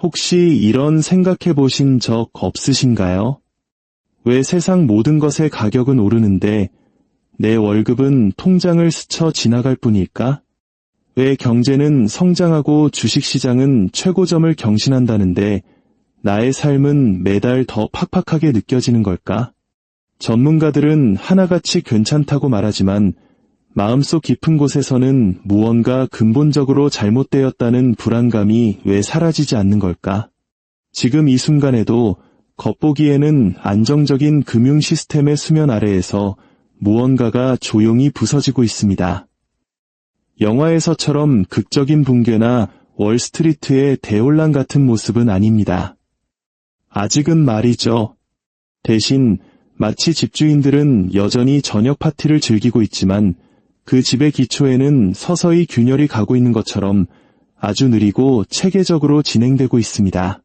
혹시 이런 생각해 보신 적 없으신가요? 왜 세상 모든 것의 가격은 오르는데 내 월급은 통장을 스쳐 지나갈 뿐일까? 왜 경제는 성장하고 주식시장은 최고점을 경신한다는데 나의 삶은 매달 더 팍팍하게 느껴지는 걸까? 전문가들은 하나같이 괜찮다고 말하지만 마음속 깊은 곳에서는 무언가 근본적으로 잘못되었다는 불안감이 왜 사라지지 않는 걸까? 지금 이 순간에도 겉보기에는 안정적인 금융 시스템의 수면 아래에서 무언가가 조용히 부서지고 있습니다. 영화에서처럼 극적인 붕괴나 월스트리트의 대혼란 같은 모습은 아닙니다. 아직은 말이죠. 대신 마치 집주인들은 여전히 저녁 파티를 즐기고 있지만 그 집의 기초에는 서서히 균열이 가고 있는 것처럼 아주 느리고 체계적으로 진행되고 있습니다.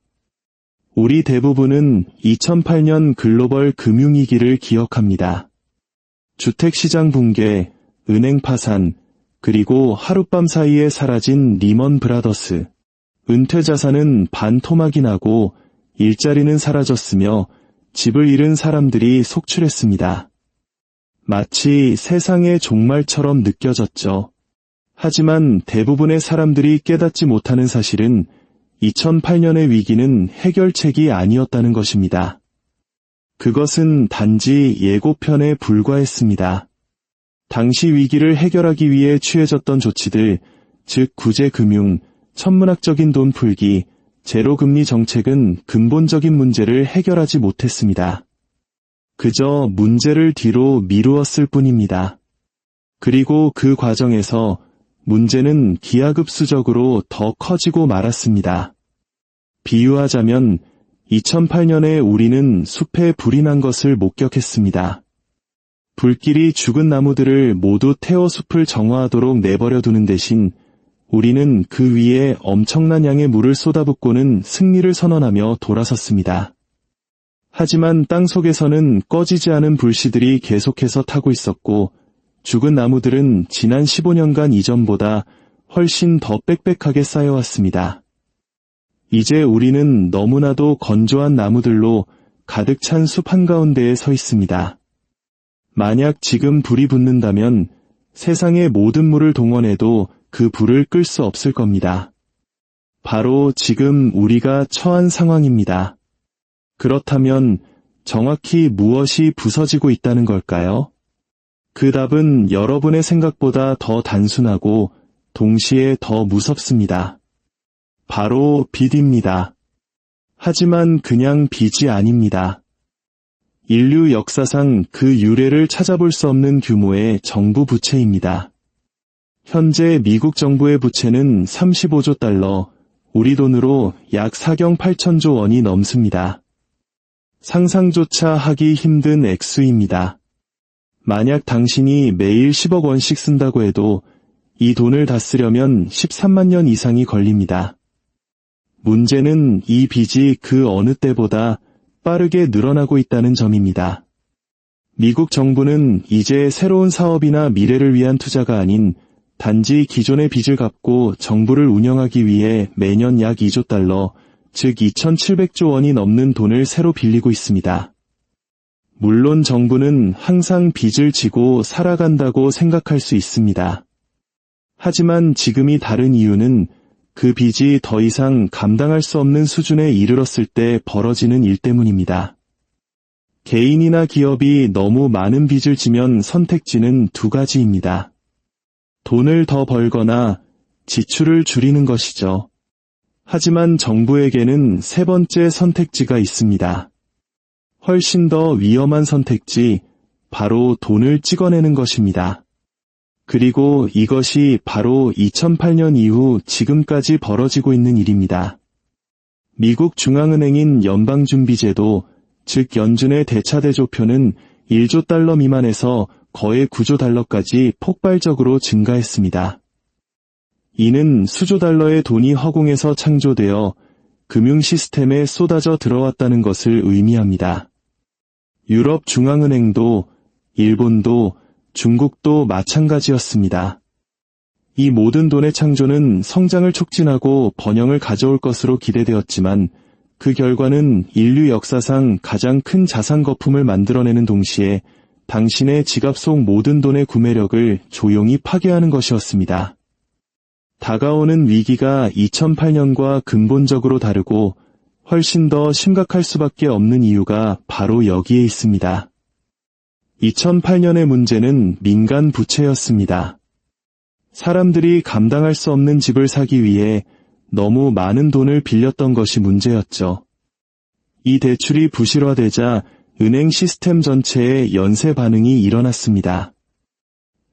우리 대부분은 2008년 글로벌 금융위기를 기억합니다. 주택시장 붕괴, 은행 파산, 그리고 하룻밤 사이에 사라진 리먼 브라더스. 은퇴 자산은 반토막이 나고 일자리는 사라졌으며 집을 잃은 사람들이 속출했습니다. 마치 세상의 종말처럼 느껴졌죠. 하지만 대부분의 사람들이 깨닫지 못하는 사실은 2008년의 위기는 해결책이 아니었다는 것입니다. 그것은 단지 예고편에 불과했습니다. 당시 위기를 해결하기 위해 취해졌던 조치들, 즉 구제금융, 천문학적인 돈 풀기, 제로금리 정책은 근본적인 문제를 해결하지 못했습니다. 그저 문제를 뒤로 미루었을 뿐입니다. 그리고 그 과정에서 문제는 기하급수적으로 더 커지고 말았습니다. 비유하자면 2008년에 우리는 숲에 불이 난 것을 목격했습니다. 불길이 죽은 나무들을 모두 태워 숲을 정화하도록 내버려 두는 대신 우리는 그 위에 엄청난 양의 물을 쏟아붓고는 승리를 선언하며 돌아섰습니다. 하지만 땅 속에서는 꺼지지 않은 불씨들이 계속해서 타고 있었고 죽은 나무들은 지난 15년간 이전보다 훨씬 더 빽빽하게 쌓여왔습니다. 이제 우리는 너무나도 건조한 나무들로 가득 찬 숲 한가운데에 서 있습니다. 만약 지금 불이 붙는다면 세상의 모든 물을 동원해도 그 불을 끌 수 없을 겁니다. 바로 지금 우리가 처한 상황입니다. 그렇다면 정확히 무엇이 부서지고 있다는 걸까요? 그 답은 여러분의 생각보다 더 단순하고 동시에 더 무섭습니다. 바로 빚입니다. 하지만 그냥 빚이 아닙니다. 인류 역사상 그 유래를 찾아볼 수 없는 규모의 정부 부채입니다. 현재 미국 정부의 부채는 35조 달러, 우리 돈으로 약 4경 8천조 원이 넘습니다. 상상조차 하기 힘든 액수입니다. 만약 당신이 매일 10억 원씩 쓴다고 해도 이 돈을 다 쓰려면 13만 년 이상이 걸립니다. 문제는 이 빚이 그 어느 때보다 빠르게 늘어나고 있다는 점입니다. 미국 정부는 이제 새로운 사업이나 미래를 위한 투자가 아닌 단지 기존의 빚을 갚고 정부를 운영하기 위해 매년 약 2조 달러, 즉 2,700조 원이 넘는 돈을 새로 빌리고 있습니다. 물론 정부는 항상 빚을 지고 살아간다고 생각할 수 있습니다. 하지만 지금이 다른 이유는 그 빚이 더 이상 감당할 수 없는 수준에 이르렀을 때 벌어지는 일 때문입니다. 개인이나 기업이 너무 많은 빚을 지면 선택지는 두 가지입니다. 돈을 더 벌거나 지출을 줄이는 것이죠. 하지만 정부에게는 세 번째 선택지가 있습니다. 훨씬 더 위험한 선택지, 바로 돈을 찍어내는 것입니다. 그리고 이것이 바로 2008년 이후 지금까지 벌어지고 있는 일입니다. 미국 중앙은행인 연방준비제도, 즉 연준의 대차대조표는 1조 달러 미만에서 거의 9조 달러까지 폭발적으로 증가했습니다. 이는 수조 달러의 돈이 허공에서 창조되어 금융 시스템에 쏟아져 들어왔다는 것을 의미합니다. 유럽 중앙은행도 일본도 중국도 마찬가지였습니다. 이 모든 돈의 창조는 성장을 촉진하고 번영을 가져올 것으로 기대되었지만 그 결과는 인류 역사상 가장 큰 자산 거품을 만들어내는 동시에 당신의 지갑 속 모든 돈의 구매력을 조용히 파괴하는 것이었습니다. 다가오는 위기가 2008년과 근본적으로 다르고 훨씬 더 심각할 수밖에 없는 이유가 바로 여기에 있습니다. 2008년의 문제는 민간 부채였습니다. 사람들이 감당할 수 없는 집을 사기 위해 너무 많은 돈을 빌렸던 것이 문제였죠. 이 대출이 부실화되자 은행 시스템 전체에 연쇄 반응이 일어났습니다.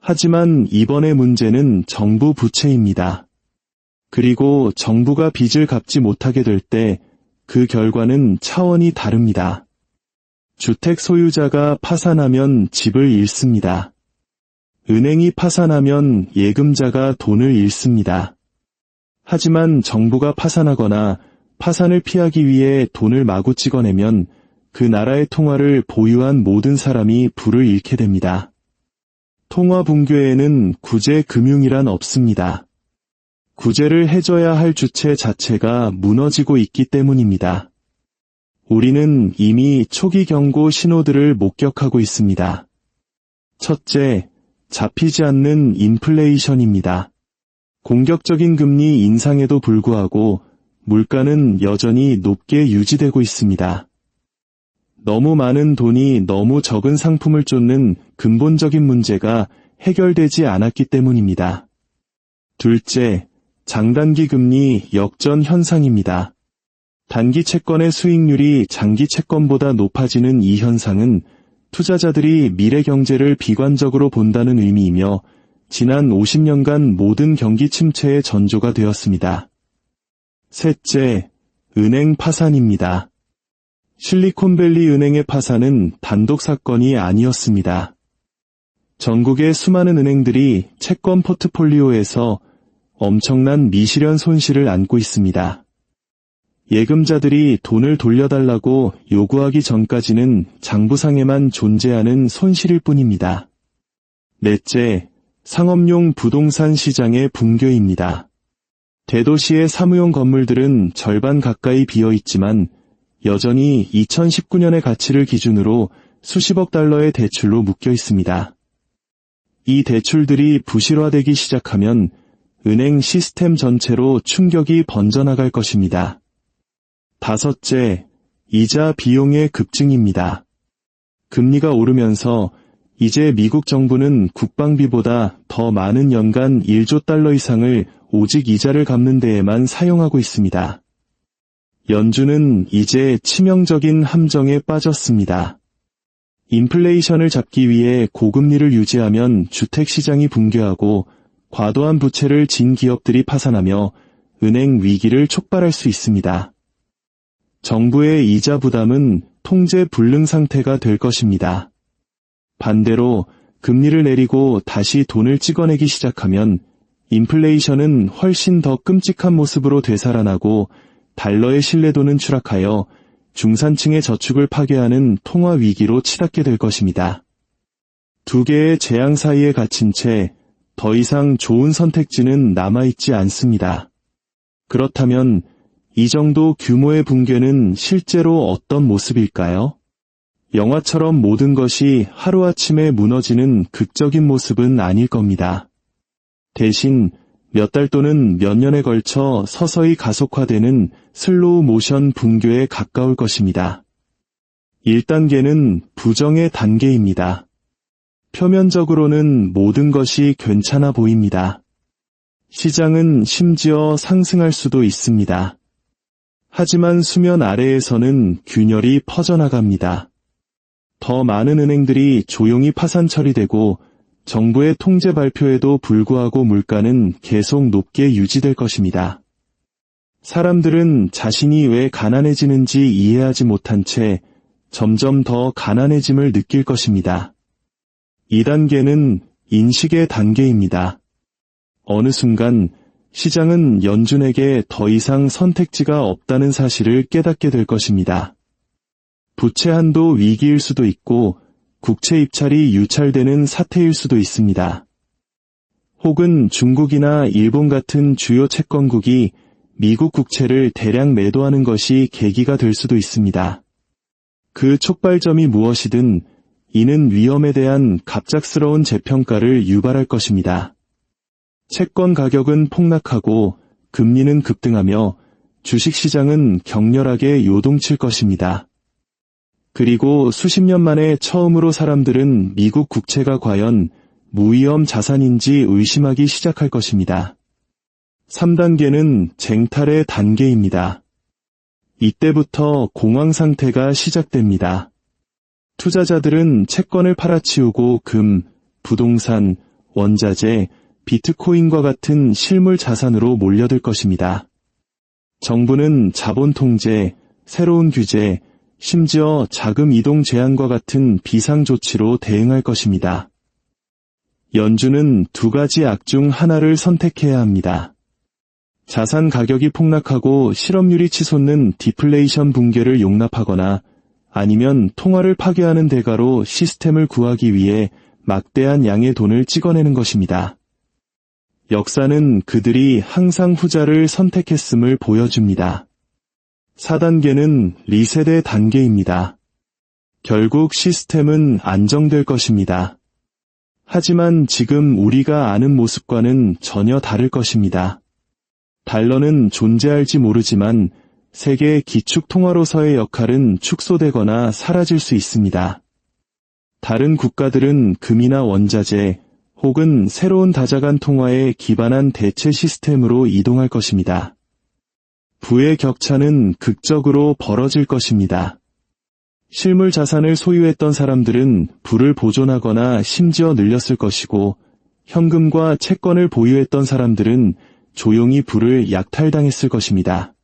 하지만 이번의 문제는 정부 부채입니다. 그리고 정부가 빚을 갚지 못하게 될 때 그 결과는 차원이 다릅니다. 주택 소유자가 파산하면 집을 잃습니다. 은행이 파산하면 예금자가 돈을 잃습니다. 하지만 정부가 파산하거나 파산을 피하기 위해 돈을 마구 찍어내면 그 나라의 통화를 보유한 모든 사람이 불을 잃게 됩니다. 통화 붕괴에는 구제 금융이란 없습니다. 구제를 해줘야 할 주체 자체가 무너지고 있기 때문입니다. 우리는 이미 초기 경고 신호들을 목격하고 있습니다. 첫째, 잡히지 않는 인플레이션입니다. 공격적인 금리 인상에도 불구하고 물가는 여전히 높게 유지되고 있습니다. 너무 많은 돈이 너무 적은 상품을 쫓는 근본적인 문제가 해결되지 않았기 때문입니다. 둘째, 장단기 금리 역전 현상입니다. 단기 채권의 수익률이 장기 채권보다 높아지는 이 현상은 투자자들이 미래 경제를 비관적으로 본다는 의미이며 지난 50년간 모든 경기 침체의 전조가 되었습니다. 셋째, 은행 파산입니다. 실리콘밸리 은행의 파산은 단독 사건이 아니었습니다. 전국의 수많은 은행들이 채권 포트폴리오에서 엄청난 미실현 손실을 안고 있습니다. 예금자들이 돈을 돌려달라고 요구하기 전까지는 장부상에만 존재하는 손실일 뿐입니다. 넷째, 상업용 부동산 시장의 붕괴입니다. 대도시의 사무용 건물들은 절반 가까이 비어 있지만 여전히 2019년의 가치를 기준으로 수십억 달러의 대출로 묶여 있습니다. 이 대출들이 부실화되기 시작하면 은행 시스템 전체로 충격이 번져나갈 것입니다. 다섯째, 이자 비용의 급증입니다. 금리가 오르면서 이제 미국 정부는 국방비보다 더 많은 연간 1조 달러 이상을 오직 이자를 갚는 데에만 사용하고 있습니다. 연준은 이제 치명적인 함정에 빠졌습니다. 인플레이션을 잡기 위해 고금리를 유지하면 주택시장이 붕괴하고 과도한 부채를 진 기업들이 파산하며 은행 위기를 촉발할 수 있습니다. 정부의 이자 부담은 통제 불능 상태가 될 것입니다. 반대로 금리를 내리고 다시 돈을 찍어내기 시작하면 인플레이션은 훨씬 더 끔찍한 모습으로 되살아나고 달러의 신뢰도는 추락하여 중산층의 저축을 파괴하는 통화 위기로 치닫게 될 것입니다. 두 개의 재앙 사이에 갇힌 채 더 이상 좋은 선택지는 남아있지 않습니다. 그렇다면 이 정도 규모의 붕괴는 실제로 어떤 모습일까요? 영화처럼 모든 것이 하루아침에 무너지는 극적인 모습은 아닐 겁니다. 대신 몇 달 또는 몇 년에 걸쳐 서서히 가속화되는 슬로우 모션 붕괴에 가까울 것입니다. 1단계는 부정의 단계입니다. 표면적으로는 모든 것이 괜찮아 보입니다. 시장은 심지어 상승할 수도 있습니다. 하지만 수면 아래에서는 균열이 퍼져나갑니다. 더 많은 은행들이 조용히 파산 처리되고 정부의 통제 발표에도 불구하고 물가는 계속 높게 유지될 것입니다. 사람들은 자신이 왜 가난해지는지 이해하지 못한 채 점점 더 가난해짐을 느낄 것입니다. 2단계는 인식의 단계입니다. 어느 순간 시장은 연준에게 더 이상 선택지가 없다는 사실을 깨닫게 될 것입니다. 부채 한도 위기일 수도 있고 국채 입찰이 유찰되는 사태일 수도 있습니다. 혹은 중국이나 일본 같은 주요 채권국이 미국 국채를 대량 매도하는 것이 계기가 될 수도 있습니다. 그 촉발점이 무엇이든 이는 위험에 대한 갑작스러운 재평가를 유발할 것입니다. 채권 가격은 폭락하고 금리는 급등하며 주식시장은 격렬하게 요동칠 것입니다. 그리고 수십 년 만에 처음으로 사람들은 미국 국채가 과연 무위험 자산인지 의심하기 시작할 것입니다. 3단계는 쟁탈의 단계입니다. 이때부터 공황 상태가 시작됩니다. 투자자들은 채권을 팔아치우고 금, 부동산, 원자재, 비트코인과 같은 실물 자산으로 몰려들 것입니다. 정부는 자본 통제, 새로운 규제, 심지어 자금 이동 제한과 같은 비상 조치로 대응할 것입니다. 연준은 두 가지 악 중 하나를 선택해야 합니다. 자산 가격이 폭락하고 실업률이 치솟는 디플레이션 붕괴를 용납하거나 아니면 통화를 파괴하는 대가로 시스템을 구하기 위해 막대한 양의 돈을 찍어내는 것입니다. 역사는 그들이 항상 후자를 선택했음을 보여줍니다. 4단계는 리세대 단계입니다. 결국 시스템은 안정될 것입니다. 하지만 지금 우리가 아는 모습과는 전혀 다를 것입니다. 달러는 존재할지 모르지만 세계 기축 통화로서의 역할은 축소되거나 사라질 수 있습니다. 다른 국가들은 금이나 원자재 혹은 새로운 다자간 통화에 기반한 대체 시스템으로 이동할 것입니다. 부의 격차는 극적으로 벌어질 것입니다. 실물 자산을 소유했던 사람들은 부를 보존하거나 심지어 늘렸을 것이고 현금과 채권을 보유했던 사람들은 조용히 부를 약탈당했을 것입니다.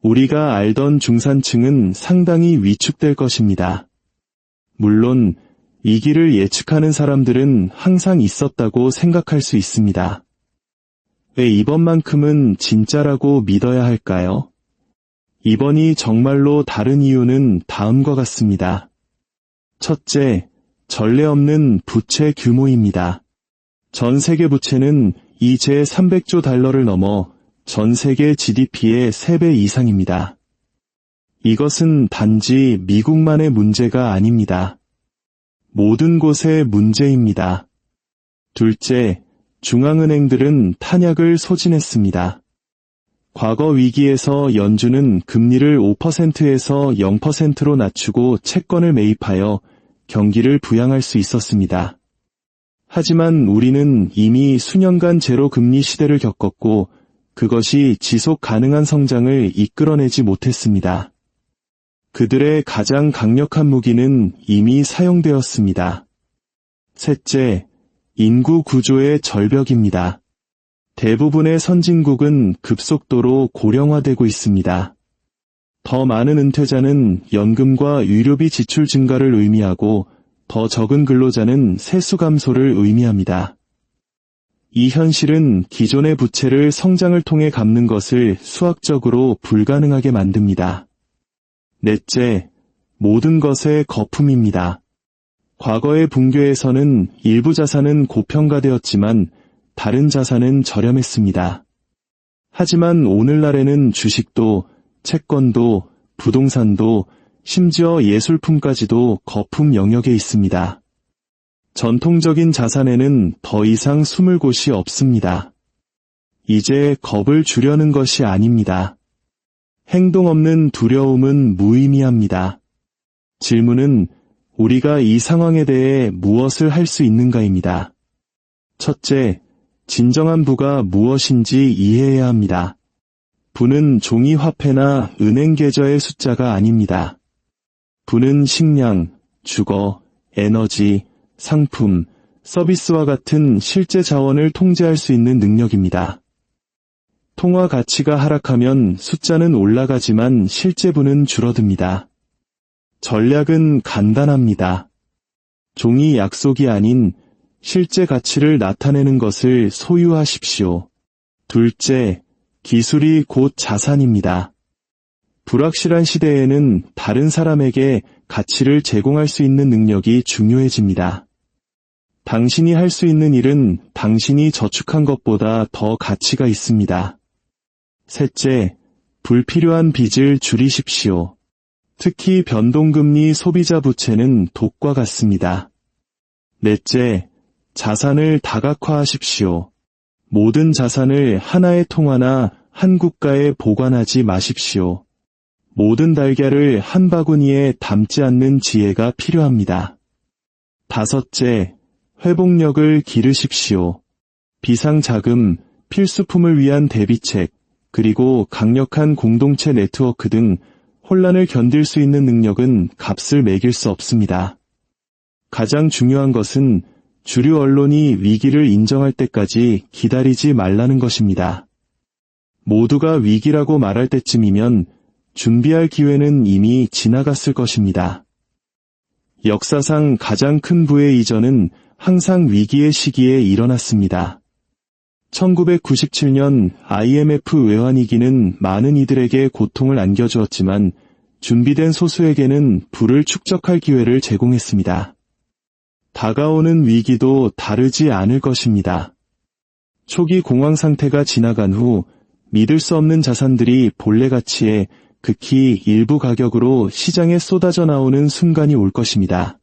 우리가 알던 중산층은 상당히 위축될 것입니다. 물론 이 길을 예측하는 사람들은 항상 있었다고 생각할 수 있습니다. 왜 이번만큼은 진짜라고 믿어야 할까요? 이번이 정말로 다른 이유는 다음과 같습니다. 첫째, 전례 없는 부채 규모입니다. 전 세계 부채는 이제 300조 달러를 넘어 전 세계 GDP의 3배 이상입니다. 이것은 단지 미국만의 문제가 아닙니다. 모든 곳의 문제입니다. 둘째, 중앙은행들은 탄약을 소진했습니다. 과거 위기에서 연준은 금리를 5%에서 0%로 낮추고 채권을 매입하여 경기를 부양할 수 있었습니다. 하지만 우리는 이미 수년간 제로 금리 시대를 겪었고 그것이 지속 가능한 성장을 이끌어내지 못했습니다. 그들의 가장 강력한 무기는 이미 사용되었습니다. 셋째, 인구 구조의 절벽입니다. 대부분의 선진국은 급속도로 고령화되고 있습니다. 더 많은 은퇴자는 연금과 의료비 지출 증가를 의미하고 더 적은 근로자는 세수 감소를 의미합니다. 이 현실은 기존의 부채를 성장을 통해 갚는 것을 수학적으로 불가능하게 만듭니다. 넷째, 모든 것의 거품입니다. 과거의 붕괴에서는 일부 자산은 고평가되었지만 다른 자산은 저렴했습니다. 하지만 오늘날에는 주식도, 채권도, 부동산도, 심지어 예술품까지도 거품 영역에 있습니다. 전통적인 자산에는 더 이상 숨을 곳이 없습니다. 이제 겁을 주려는 것이 아닙니다. 행동 없는 두려움은 무의미합니다. 질문은 우리가 이 상황에 대해 무엇을 할 수 있는가입니다. 첫째, 진정한 부가 무엇인지 이해해야 합니다. 부는 종이 화폐나 은행 계좌의 숫자가 아닙니다. 부는 식량, 주거, 에너지, 상품, 서비스와 같은 실제 자원을 통제할 수 있는 능력입니다. 통화 가치가 하락하면 숫자는 올라가지만 실제 부는 줄어듭니다. 전략은 간단합니다. 종이 약속이 아닌 실제 가치를 나타내는 것을 소유하십시오. 둘째, 기술이 곧 자산입니다. 불확실한 시대에는 다른 사람에게 가치를 제공할 수 있는 능력이 중요해집니다. 당신이 할 수 있는 일은 당신이 저축한 것보다 더 가치가 있습니다. 셋째, 불필요한 빚을 줄이십시오. 특히 변동금리 소비자 부채는 독과 같습니다. 넷째, 자산을 다각화하십시오. 모든 자산을 하나의 통화나 한 국가에 보관하지 마십시오. 모든 달걀을 한 바구니에 담지 않는 지혜가 필요합니다. 다섯째, 회복력을 기르십시오. 비상자금, 필수품을 위한 대비책, 그리고 강력한 공동체 네트워크 등 혼란을 견딜 수 있는 능력은 값을 매길 수 없습니다. 가장 중요한 것은 주류 언론이 위기를 인정할 때까지 기다리지 말라는 것입니다. 모두가 위기라고 말할 때쯤이면 준비할 기회는 이미 지나갔을 것입니다. 역사상 가장 큰 부의 이전은 항상 위기의 시기에 일어났습니다. 1997년 IMF 외환위기는 많은 이들에게 고통을 안겨주었지만 준비된 소수에게는 부를 축적할 기회를 제공했습니다. 다가오는 위기도 다르지 않을 것입니다. 초기 공황 상태가 지나간 후 믿을 수 없는 자산들이 본래 가치에 극히 일부 가격으로 시장에 쏟아져 나오는 순간이 올 것입니다.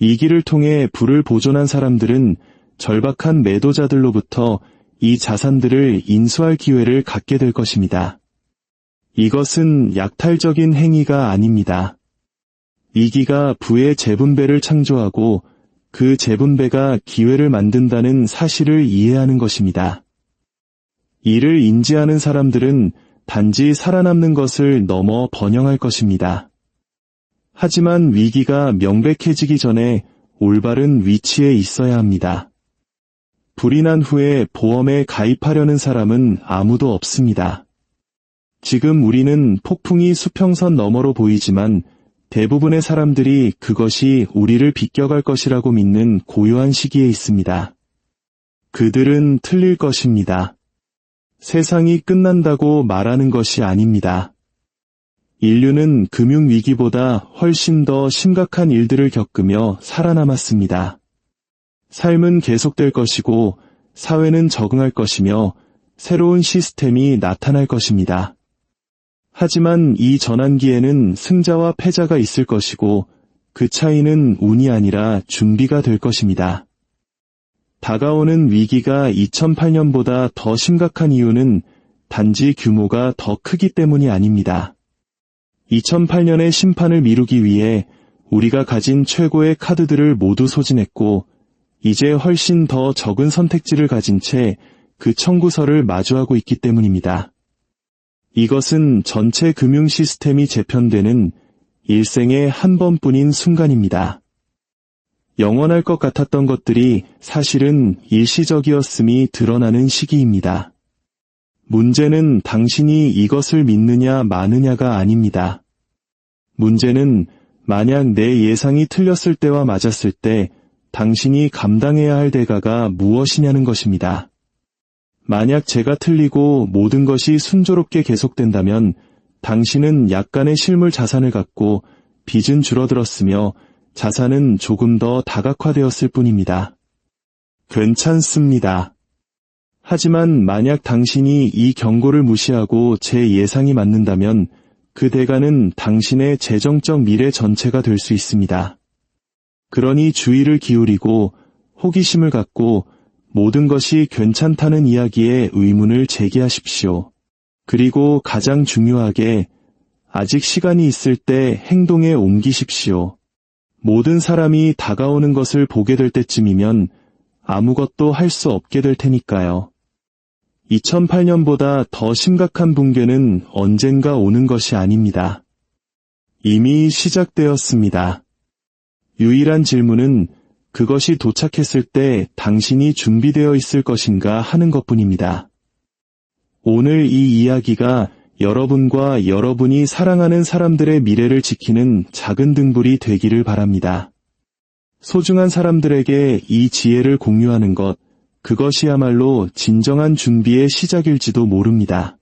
이 길을 통해 부를 보존한 사람들은 절박한 매도자들로부터 이 자산들을 인수할 기회를 갖게 될 것입니다. 이것은 약탈적인 행위가 아닙니다. 위기가 부의 재분배를 창조하고 그 재분배가 기회를 만든다는 사실을 이해하는 것입니다. 이를 인지하는 사람들은 단지 살아남는 것을 넘어 번영할 것입니다. 하지만 위기가 명백해지기 전에 올바른 위치에 있어야 합니다. 불이 난 후에 보험에 가입하려는 사람은 아무도 없습니다. 지금 우리는 폭풍이 수평선 너머로 보이지만 대부분의 사람들이 그것이 우리를 비껴갈 것이라고 믿는 고요한 시기에 있습니다. 그들은 틀릴 것입니다. 세상이 끝난다고 말하는 것이 아닙니다. 인류는 금융위기보다 훨씬 더 심각한 일들을 겪으며 살아남았습니다. 삶은 계속될 것이고 사회는 적응할 것이며 새로운 시스템이 나타날 것입니다. 하지만 이 전환기에는 승자와 패자가 있을 것이고 그 차이는 운이 아니라 준비가 될 것입니다. 다가오는 위기가 2008년보다 더 심각한 이유는 단지 규모가 더 크기 때문이 아닙니다. 2008년의 심판을 미루기 위해 우리가 가진 최고의 카드들을 모두 소진했고 이제 훨씬 더 적은 선택지를 가진 채 그 청구서를 마주하고 있기 때문입니다. 이것은 전체 금융 시스템이 재편되는 일생의 한 번뿐인 순간입니다. 영원할 것 같았던 것들이 사실은 일시적이었음이 드러나는 시기입니다. 문제는 당신이 이것을 믿느냐 마느냐가 아닙니다. 문제는 만약 내 예상이 틀렸을 때와 맞았을 때 당신이 감당해야 할 대가가 무엇이냐는 것입니다. 만약 제가 틀리고 모든 것이 순조롭게 계속된다면 당신은 약간의 실물 자산을 갖고 빚은 줄어들었으며 자산은 조금 더 다각화되었을 뿐입니다. 괜찮습니다. 하지만 만약 당신이 이 경고를 무시하고 제 예상이 맞는다면 그 대가는 당신의 재정적 미래 전체가 될 수 있습니다. 그러니 주의를 기울이고 호기심을 갖고 모든 것이 괜찮다는 이야기에 의문을 제기하십시오. 그리고 가장 중요하게 아직 시간이 있을 때 행동에 옮기십시오. 모든 사람이 다가오는 것을 보게 될 때쯤이면 아무것도 할 수 없게 될 테니까요. 2008년보다 더 심각한 붕괴는 언젠가 오는 것이 아닙니다. 이미 시작되었습니다. 유일한 질문은 그것이 도착했을 때 당신이 준비되어 있을 것인가 하는 것뿐입니다. 오늘 이 이야기가 여러분과 여러분이 사랑하는 사람들의 미래를 지키는 작은 등불이 되기를 바랍니다. 소중한 사람들에게 이 지혜를 공유하는 것, 그것이야말로 진정한 준비의 시작일지도 모릅니다.